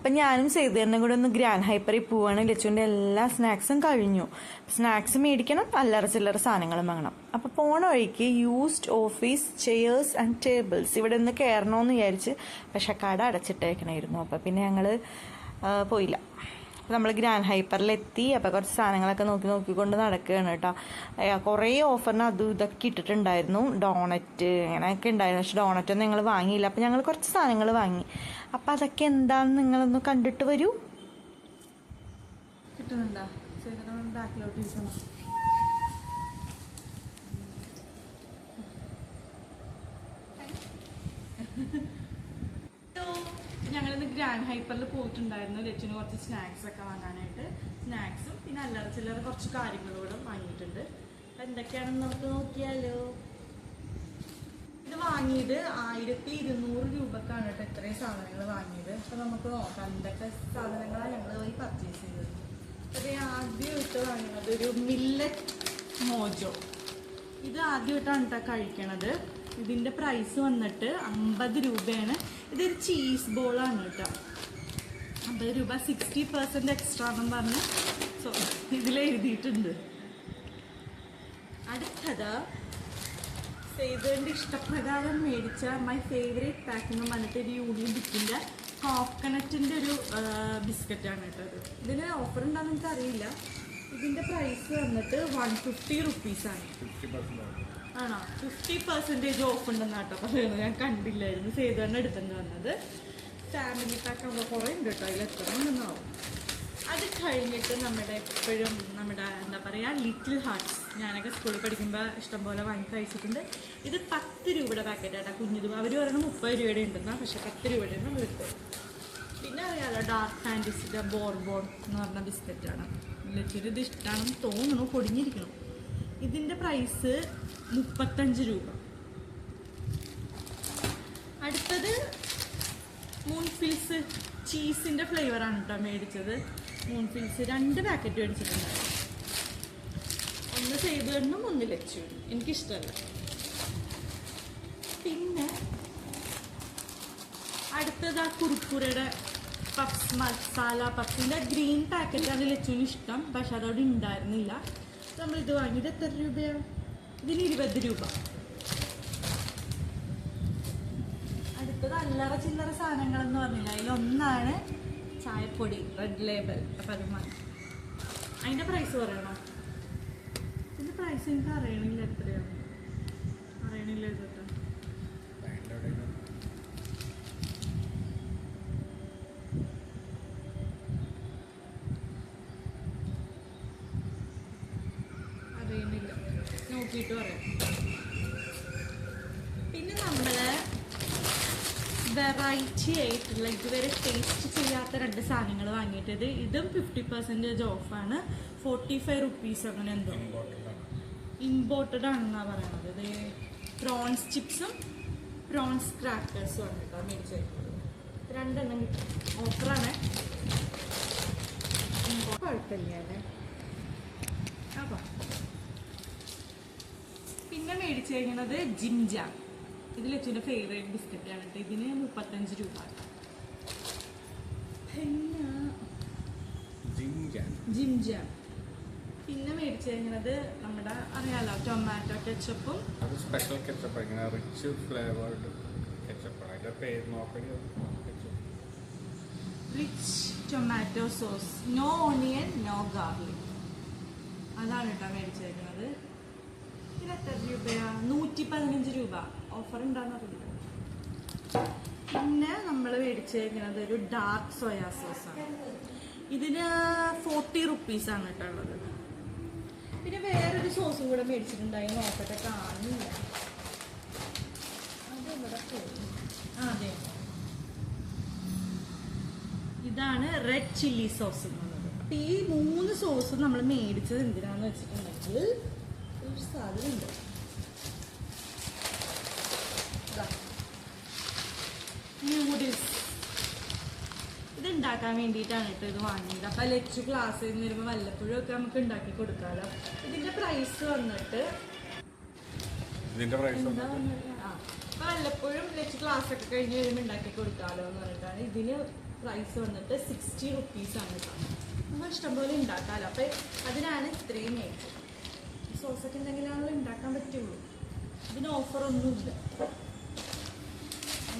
അപ്പം ഞാനും സേതുവിനെ കൂടെ ഒന്ന് ഗ്രാൻഡ് ഹൈപ്പറിൽ പോവാണ്. ലച്ചുവിന്റെ എല്ലാ സ്നാക്സും കഴിഞ്ഞു. സ്നാക്സ് മേടിക്കണം അല്ലറ ചില്ലറ സാധനങ്ങളും വാങ്ങണം. അപ്പോൾ പോണ വഴിക്ക് used office chairs and tables ഇവിടെ നിന്ന് കയറണമെന്ന് വിചാരിച്ച് പക്ഷെ കട അടച്ചിട്ടേക്കണായിരുന്നു. അപ്പോൾ പിന്നെ ഞങ്ങൾ പോയില്ല. നമ്മൾ ഗ്രാൻഡ് ഹൈപ്പറിലെത്തി അപ്പോൾ കുറച്ച് സാധനങ്ങളൊക്കെ നോക്കി നോക്കിക്കൊണ്ട് നടക്കുകയാണ് കേട്ടോ കുറേ ഓഫറിന് അതും ഇതൊക്കെ ഇട്ടിട്ടുണ്ടായിരുന്നു. ഡോണറ്റ് അങ്ങനെയൊക്കെ ഉണ്ടായിരുന്നു പക്ഷെ ഡോണറ്റ് ഒന്നും ഞങ്ങൾ വാങ്ങിയില്ല. അപ്പോൾ ഞങ്ങൾ കുറച്ച് സാധനങ്ങൾ വാങ്ങി. അപ്പോൾ അതൊക്കെ എന്താണെന്ന് നിങ്ങളൊന്ന് കണ്ടിട്ട് വരൂ. കിട്ടുന്നുണ്ടോ? ബാക്കിലോട്ട് ഇരിക്കണം ഞങ്ങളിന്ന് ഗ്രാൻഡ് ഹൈപ്പറിൽ പോയിട്ടുണ്ടായിരുന്നു. ലച്ചിന് കുറച്ച് സ്നാക്സ് ഒക്കെ വാങ്ങാനായിട്ട്. സ്നാക്സും പിന്നെ അല്ലറ ചില്ലറ കുറച്ച് കാര്യങ്ങളോട് വാങ്ങിയിട്ടുണ്ട്. അപ്പം എന്തൊക്കെയാണെന്ന് നമുക്ക് നോക്കിയാലോ? ഇത് വാങ്ങിയത് ആയിരത്തി ഇരുന്നൂറ് രൂപക്കാണ് കേട്ടോ ഇത്രയും സാധനങ്ങൾ വാങ്ങിയത്. അപ്പം നമുക്ക് നോക്കാം എന്തൊക്കെ സാധനങ്ങളാണ് ഞങ്ങൾ പോയി പർച്ചേസ് ചെയ്തത്. അപ്പം ആദ്യമായിട്ട് വാങ്ങുന്നത് ഒരു മില്ലറ്റ് മോജോ ഇത് ആദ്യമായിട്ടാണ് കേട്ടോ കഴിക്കണത്. ഇതിന്റെ പ്രൈസ് വന്നിട്ട് അമ്പത് രൂപയാണ്. ഇതൊരു ചീസ് ബോളാണ് കേട്ടോ. അമ്പത് രൂപ സിക്സ്റ്റി പെർസെന്റ് എക്സ്ട്രാ എന്നും പറഞ്ഞ് സോ ഇതിൽ എഴുതിയിട്ടുണ്ട്. അടുത്തത് സേതുവിന്റെ ഇഷ്ടപ്രകാരം മേടിച്ച മൈ ഫേവറേറ്റ് പാക്ക് എന്ന് പറഞ്ഞിട്ട് ഒരു യൂണിയൻ ബിക്കിന്റെ കോക്കനട്ടിന്റെ ഒരു ബിസ്ക്കറ്റാണ് കേട്ടോ ഇത്. ഇതിന് ഓഫർ ഉണ്ടാകുന്ന എനിക്ക് അറിയില്ല ഇതിന്റെ പ്രൈസ് വന്നിട്ട് വൺ ഫിഫ്റ്റി റുപ്പീസാണ് ആണോ? ഫിഫ്റ്റി പെർസെന്റേജ് ഓഫ് ഉണ്ടെന്ന് കേട്ടോ പറയുന്നത്. ഞാൻ കണ്ടില്ലായിരുന്നു. സേതുവിന്റെ അടുത്തുനിന്ന് വന്നത് ഫാമിലി പാക്ക് ആകുമ്പോൾ കുറേ ഉണ്ട് കേട്ടോ. അതിൽ എത്ര ഒന്നാവും അത് കഴിഞ്ഞിട്ട് നമ്മുടെ എപ്പോഴും നമ്മുടെ എന്താ പറയുക ലിറ്റിൽ ഹാർട്ട്സ് ഞാനൊക്കെ സ്കൂളിൽ പഠിക്കുമ്പോൾ ഇഷ്ടംപോലെ വാങ്ങി കഴിച്ചിട്ടുണ്ട്. ഇത് പത്ത് രൂപയുടെ പാക്കറ്റ് ആട്ടാ രൂപ അവർ പറയുന്നത് മുപ്പത് രൂപയുടെ ഉണ്ടെന്നാ. പക്ഷെ പത്ത് രൂപയുടെ നമ്മൾ എടുത്തു പിന്നെ അറിയാലോ ഡാർക്ക് ഫാന്റസിന്റെ ബോർബോൺ എന്ന് പറഞ്ഞ ബിസ്ക്കറ്റാണ്. ലിറ്റിൽ ഇത് ഇഷ്ടമാണെന്ന് തോന്നുന്നു. പൊടിഞ്ഞിരിക്കണം. ഇതിന്റെ പ്രൈസ് മുപ്പത്തഞ്ച് രൂപ. അടുത്തത് മൂൺഫിൽസ് ചീസിന്റെ ഫ്ലേവറാണ് കേട്ടോ മേടിച്ചത്. മൂൺഫിൽസ് രണ്ട് പാക്കറ്റ് മേടിച്ചിട്ടുണ്ട്. ഒന്ന് സേതുവെണ്ണും ഒന്ന് ലക്ഷ്യം എനിക്കിഷ്ടമല്ല പിന്നെ അടുത്തത് ആ കുറുക്കുറയുടെ പപ്സ് മസാല പപ്സിന്റെ ഗ്രീൻ പാക്കറ്റാണ് ലച്ചുവിന് ഇഷ്ടം. പക്ഷെ അതവിടെ ഉണ്ടായിരുന്നില്ല. നമ്മൾ ഇത് വാങ്ങിയത് എത്ര രൂപയാണ് ഇതിന് ഇരുപത് രൂപ. അടുത്തത് അല്ലറ ചില്ലറ സാധനങ്ങൾ എന്ന് പറഞ്ഞില്ല അതിലൊന്നാണ് ചായപ്പൊടി റെഡ് ലേബൽ അപ്പം അത് അതിന്റെ പ്രൈസ് പറയണോ? ഇതിന്റെ പ്രൈസ് എനിക്ക് അറിയണില്ല എത്രയാണ് അറിയണില്ല ഇതൊക്കെ വെറൈറ്റി ആയിട്ടുള്ള ഇതുവരെ ടേസ്റ്റ് ചെയ്യാത്ത രണ്ട് സാധനങ്ങൾ വാങ്ങിയിട്ടത്. ഇതും ഫിഫ്റ്റി പെർസെന്റേജ് ഓഫാണ് ഫോർട്ടി ഫൈവ് റുപ്പീസ് അങ്ങനെ എന്തോ. ഇമ്പോർട്ടഡ് ആണെന്നാണ് പറയുന്നത് ഇത് പ്രോൺസ് ചിപ്സും പ്രോൺസ് ക്രാക്കേഴ്സും ആണ് കേട്ടോ മേടിച്ചേക്കുന്നത്. രണ്ടെണ്ണം ഓഫറാണ് കുഴപ്പമില്ല അല്ലേ? അപ്പൊ. പിന്നെ മേടിച്ചു കഴിഞ്ഞത് ജിംജാം ഇത് ലച്ചുവിന്റെ ഫേവറേറ്റ് ബിസ്ക്കറ്റ് ആണ് കേട്ടോ ഇതിന് മുപ്പത്തഞ്ച് രൂപ. പിന്നെ ജിംജാം പിന്നെ മേടിച്ചു കഴിഞ്ഞത് നമ്മുടെ അറിയാലോ ടൊമാറ്റോ കെച്ചപ്പും. സ്പെഷ്യൽ കെച്ചപ്പ് റിച്ച് ഫ്ലേവേർഡ് കെച്ചപ്പാണ് പേര് നോക്കണി. Rich tomato sauce no onion no garlic അതാണ് കേട്ടോ മേടിച്ചേക്കുന്നത് ഇത് എത്ര രൂപയാ? നൂറ്റി പതിനഞ്ച് രൂപ. ഓഫർ അറിയില്ല പിന്നെ നമ്മൾ മേടിച്ചേക്കുന്നത് ഒരു ഡാർക്ക് സോയാ സോസ് ആണ്. ഇതിന് ഫോർട്ടി റുപ്പീസ് ആണ് കേട്ടോ ഉള്ളത്. പിന്നെ വേറൊരു സോസും കൂടെ മേടിച്ചിട്ടുണ്ടായി നോക്കട്ടെ കാണുന്നില്ല. അത് ഇതാണ് റെഡ് ചില്ലി സോസ് എന്നുള്ളത് ഈ മൂന്ന് സോസ് നമ്മൾ മേടിച്ചത് എന്തിനാന്ന് വെച്ചിട്ടുണ്ടെങ്കിൽ ഒരു സാധനം ന്യൂഡിൽസ് ഇത് ഉണ്ടാക്കാൻ വേണ്ടിയിട്ടാണ് കേട്ടോ ഇത് വാങ്ങിയത്. അപ്പോൾ ലച്ചു ക്ലാസ്സിൽ നിന്ന് വരുമ്പോൾ വല്ലപ്പോഴും ഒക്കെ നമുക്ക് ഉണ്ടാക്കി കൊടുക്കാമല്ലോ ഇതിന്റെ പ്രൈസ് വന്നിട്ട് ഇതിന്റെ പ്രൈസ് എന്താ വന്നത്? ആ. അപ്പൊ വല്ലപ്പോഴും ലച്ച് ക്ലാസ് ഒക്കെ കഴിഞ്ഞ് വരുമ്പോൾ ഉണ്ടാക്കി കൊടുക്കാമല്ലോ എന്ന് പറഞ്ഞിട്ടാണ് ഇതിന് പ്രൈസ് വന്നിട്ട് സിക്സ്റ്റി റുപ്പീസാണ് കേട്ടോ. നമ്മൾ ഇഷ്ടംപോലെ ഉണ്ടാക്കാമല്ലോ അപ്പോൾ അതിനാണ് ഇത്രയും മേടിച്ചത്. സോസൊക്കെ ഉണ്ടെങ്കിലാണല്ലോ ഉണ്ടാക്കാൻ പറ്റുള്ളൂ. ഇതിന് ഓഫറൊന്നുമില്ല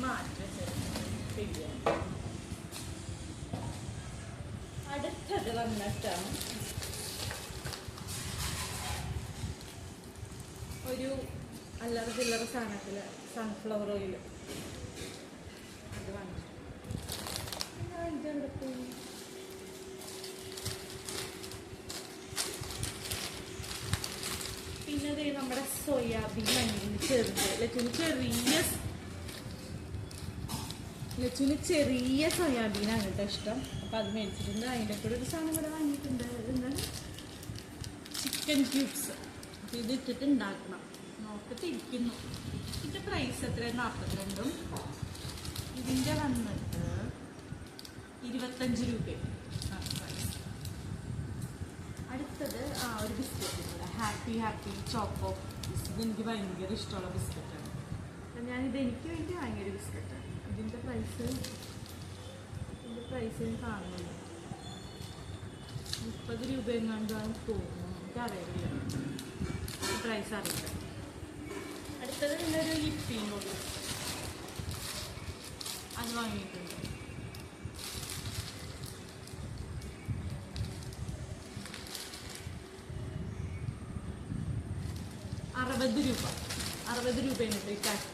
മാറ്റി വെച്ചത് അടുത്തത് വന്നിട്ടാണ് ഒരു അല്ലറ ചില്ലറ സാധനത്തിൽ സൺഫ്ലവർ ഓയിൽ അത് ഞാൻ ഇതെവിടെ പോയി പിന്നെ നമ്മുടെ സോയാബീൻ മഞ്ഞൾ ചെറുത് അല്ലെങ്കിൽ ചെറിയ ലച്ചുന് ചെറിയ സോയാബീനാണ് കേട്ടോ ഇഷ്ടം. അപ്പം അത് മേടിച്ചിട്ടുണ്ട്. അതിന്റെ കൂടെ ഒരു സാധനം ഇവിടെ വാങ്ങിയിട്ടുണ്ട്. എന്താണ് ചിക്കൻ ക്യൂബ്സ്. അപ്പം ഇത് ഇട്ടിട്ട് ഉണ്ടാക്കണം നോക്കത്തിരിക്കുന്നു. ഇതിന്റെ പ്രൈസ് എത്ര നാൽപ്പത്തിരണ്ടും ഇതിന്റെ വന്നിട്ട് ഇരുപത്തഞ്ച് രൂപ അടുത്തത് ആ ഒരു ബിസ്ക്കറ്റ് ഉണ്ട് ഹാപ്പി ഹാപ്പി ചോക്കോ. ബിസ്ക്കറ്റ് എനിക്ക് ഭയങ്കര ഇഷ്ടമുള്ള ബിസ്ക്കറ്റാണ്. അപ്പം ഞാനിത് എനിക്ക് വേണ്ടി വാങ്ങിയൊരു ബിസ്ക്കറ്റാണ്. പ്രൈസ് ഇതിന്റെ പ്രൈസ് ഞാൻ കാണുന്നില്ല മുപ്പത് രൂപ എങ്ങാണ്ടാണ് തോന്നുന്നു എനിക്കറിയില്ല. പ്രൈസ് അറിയില്ല. അടുത്തത് ഇന്നൊരു ലിപ്പിയും കൂടി അത് വാങ്ങിയിട്ടുണ്ട്. അറുപത് രൂപ. അറുപത് രൂപയാണ് കേട്ടോ ഈ കാശ്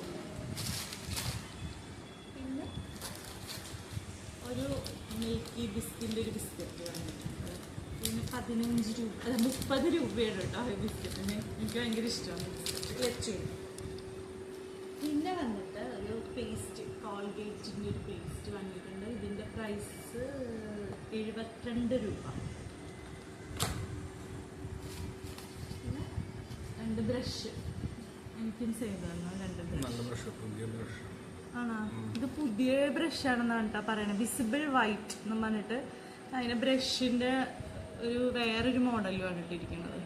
പിന്നെ ഒരു മിൽക്കി ബിസ്കിന്റെ ഒരു ബിസ്ക്കറ്റ് പിന്നെ പതിനഞ്ച് രൂപ അല്ല മുപ്പത് രൂപയാണ് കേട്ടോ ആ ബിസ്ക്കറ്റിന് എനിക്ക് ഭയങ്കര ഇഷ്ടമാണ് ബിസ്ക്കറ്റ് പിന്നെ വന്നിട്ട് ഒരു പേസ്റ്റ് കോൾഗേറ്റിന്റെ ഒരു പേസ്റ്റ് വാങ്ങിയിട്ടുണ്ട് ഇതിന്റെ പ്രൈസ് എഴുപത്തിരണ്ട് രൂപ. രണ്ട് ബ്രഷ് എനിക്കും സേവ് തന്നു രണ്ട് ബ്രഷ് ആണോ? പുതിയ ബ്രഷ് ആണെന്നാണ് കേട്ടോ പറയണത്. വിസിബിൾ വൈറ്റ് എന്ന് പറഞ്ഞിട്ട് അതിന് ബ്രഷിന്റെ ഒരു വേറൊരു മോഡലുമാണ് ഇട്ടിരിക്കുന്നത്.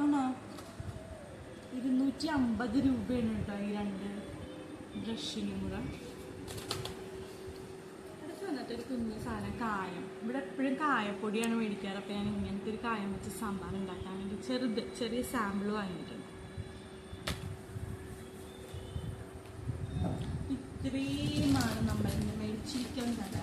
ആണോ? ഇരുന്നൂറ്റി അമ്പത് രൂപയാണ് കേട്ടോ ഈ രണ്ട് ബ്രഷിനും കൂടെ. അടുത്ത് വന്നിട്ട് ഒരു കുഞ്ഞു സാധനം കായം. ഇവിടെ എപ്പോഴും കായപ്പൊടിയാണ് മേടിക്കാറ്. അപ്പോൾ ഞാൻ ഇങ്ങനത്തെ ഒരു കായം വെച്ച് സാമ്പാർ ഉണ്ടാക്കാൻ വേണ്ടി ചെറുത് ചെറിയ സാമ്പിൾ വാങ്ങിയിട്ടുണ്ട്. ഇത്രയുമാണ് നമ്മൾ ഇന്ന് മേടിച്ചിരിക്കുന്നത്